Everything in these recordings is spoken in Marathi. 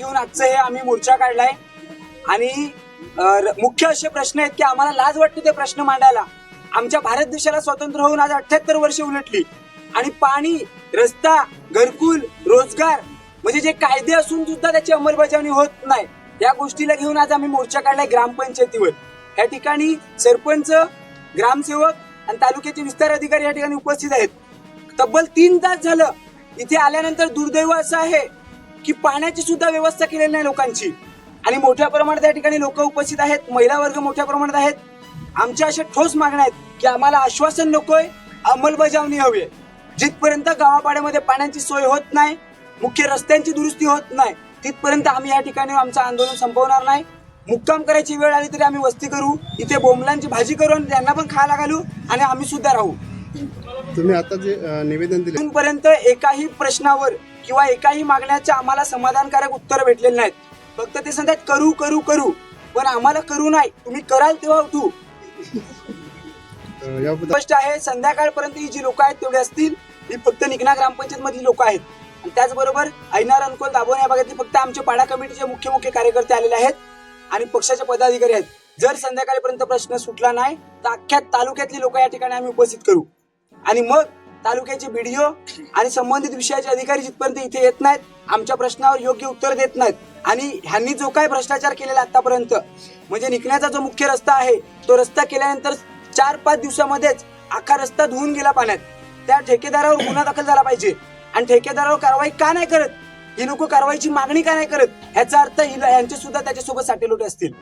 घेऊन आजचं हे आम्ही मोर्चा काढलाय. आणि मुख्य असे प्रश्न आहेत की आम्हाला लाज वाटते ते प्रश्न मांडायला. आमच्या भारत देशाला स्वातंत्र्य होऊन आज अठ्याहत्तर वर्ष उलटली. आणि पाणी रस्ता घरकुल रोजगार म्हणजे जे कायदे असून सुद्धा त्याची अंमलबजावणी होत नाही. या गोष्टीला घेऊन आज आम्ही मोर्चा काढलाय ग्रामपंचायतीवर. या ठिकाणी सरपंच ग्रामसेवक आणि तालुक्याचे विस्तार अधिकारी या ठिकाणी उपस्थित आहेत. तब्बल तीन तास झालं. इथे आल्यानंतर दुर्दैव असं आहे की पाण्याची सुद्धा व्यवस्था केलेली नाही लोकांची. आणि मोठ्या प्रमाणात या ठिकाणी लोक उपस्थित आहेत महिला वर्ग मोठ्या प्रमाणात आहेत. आमच्या अशा ठोस मागण्या आहेत की आम्हाला आश्वासन नकोय अंमलबजावणी हवी आहे जिथपर्यंत गावापाड्यामध्ये पाण्याची सोय होत नाही मुख्य रस्त्यांची दुरुस्ती होत नाही तिथपर्यंत आम्ही या ठिकाणी आमचं आंदोलन संपवणार नाही. मुक्काम करायची वेळ आली तरी आम्ही वस्ती करू इथे बोंबलांची भाजी करू आणि त्यांना पण खायला घालू आणि आम्ही सुद्धा राहू. तुम्ही आता जे निवेदन दिले. अजूनपर्यंत एकाही प्रश्नावर किंवा एकाही मागण्याचे आम्हाला समाधानकारक उत्तर भेटलेले नाहीत. फक्त ते सांगतात करू करू करू. पण आम्हाला करू नाही. तुम्ही कराल तेव्हा उठू. स्पष्ट आहे संध्याकाळपर्यंत ही जी लोक आहेत तेवढे असतील. ही फक्त निकना ग्रामपंचायत मधली लोक आहेत. आणि त्याचबरोबर ऐनार अनकोल दाभोण या भागातले फक्त आमचे पाडा कमिटीचे मुख्य मुख्य कार्यकर्ते आलेले आहेत आणि पक्षाचे पदाधिकारी आहेत. जर संध्याकाळपर्यंत प्रश्न सुटला नाही तर अख्ख्या तालुक्यातली लोक या ठिकाणी आम्ही उपस्थित करू. आणि मग तालुक्याचे बीडीओ आणि संबंधित विषयाचे अधिकारी जिथपर्यंत इथे येत नाहीत आमच्या प्रश्नावर योग्य उत्तर देत नाहीत. आणि ह्यांनी जो काय भ्रष्टाचार केलेला आतापर्यंत म्हणजे निघण्याचा जो मुख्य रस्ता आहे तो रस्ता केल्यानंतर चार पाच दिवसामध्येच अख्खा रस्ता धुवून गेला पाण्यात. त्या ठेकेदारावर गुन्हा दाखल झाला पाहिजे. आणि ठेकेदारावर कारवाई का नाही करत? ही लोक कारवाईची मागणी का नाही करत? याचा अर्थ हिला- यांचे सुद्धा त्याच्यासोबत साठेलोटे असतील.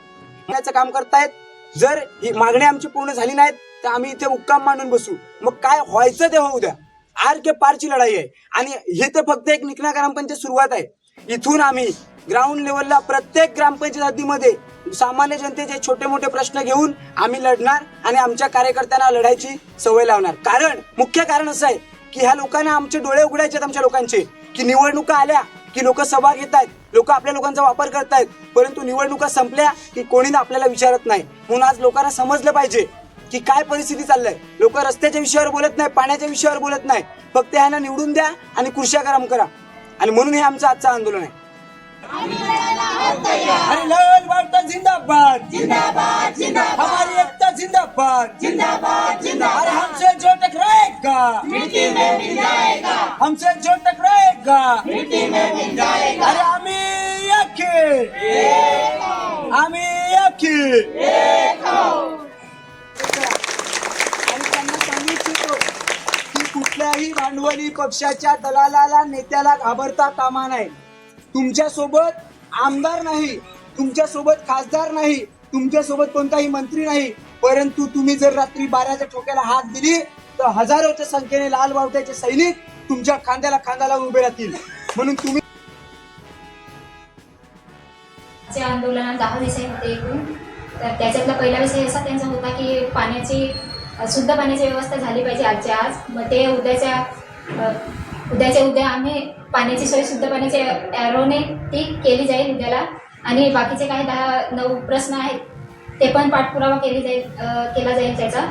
याचं काम करतायत जर ही मागणी आमची पूर्ण झाली नाहीत तर आम्ही इथे मुक्काम मांडून बसू. मग काय व्हायचं ते होऊ द्या. आर के पारची लढाई आहे. आणि हे तर फक्त एक निकना ग्रामपंचायत सुरुवात आहे. इथून आम्ही ग्राउंड लेवलला प्रत्येक ग्रामपंचायत हद्दीमध्ये सामान्य जनतेचे छोटे मोठे प्रश्न घेऊन आम्ही लढणार आणि आमच्या कार्यकर्त्यांना लढायची सवय लावणार. कारण मुख्य कारण असं आहे की ह्या लोकांना आमचे डोळे उघडायचे आहेत आमच्या लोकांचे की निवडणुका आल्या की लोक सभा घेत आहेत लोक आपल्या लोकांचा वापर करतायत परंतु निवडणुका संपल्या की कोणी आपल्याला विचारत नाही. म्हणून आज लोकांना समजलं पाहिजे की काय परिस्थिती चाललंय. लोक रस्त्याच्या विषयावर बोलत नाही पाण्याच्या विषयावर बोलत नाही फक्त ह्यांना निवडून द्या आणि खुर्च्या गरम करा. आणि म्हणून हे आमचं आजचं आंदोलन आहे. जिंदाबाद. जिंदाबाद जिंदाबाद. हमारी एकता जिंदाबाद. जिंदाबाद हमसे जो टकराएगा मिट्टी में मिल जाएगा हमसे जो मिल जाएगा अरे आम्ही एकी आम्ही एकी आणि त्यांना सांगू इच्छितो की कुठल्याही भांडवली पक्षाच्या दलालाला नेत्याला घाबरता कामा नाही तुमच्यासोबत आमदार नाही तुमच्यासोबत खासदार नाही तुमच्यासोबत कोणताही मंत्री नाही. परंतु तुम्ही जर रात्री बाराच्या ठोक्याला हात दिली तर हजारोच्या संख्येने लाल बावट्याचे सैनिक तुमच्या खांद्याला खांद्याला उभे राहतील. म्हणून तुम्ही चे आंदोलनात दहा विषय होते एकूण तर त्याच्यातला पहिला विषय असा त्यांचा होता की पाण्याची अ, शुद्ध पाण्याची व्यवस्था झाली पाहिजे आजच्या आज. मग ते उद्याच्या अ, उद्याच्या उद्या आम्ही पाण्याची सोय शुद्ध पाण्याच्या ॲरोने ती केली जाईल उद्याला. आणि बाकीचे काही दहा नऊ प्रश्न आहेत ते पण पाठपुरावा केली जाईल अ, केला जाईल त्याचा.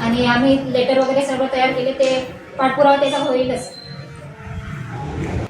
आणि आम्ही लेटर वगैरे सर्व तयार केले ते पाठपुरावा त्याचा होईलच.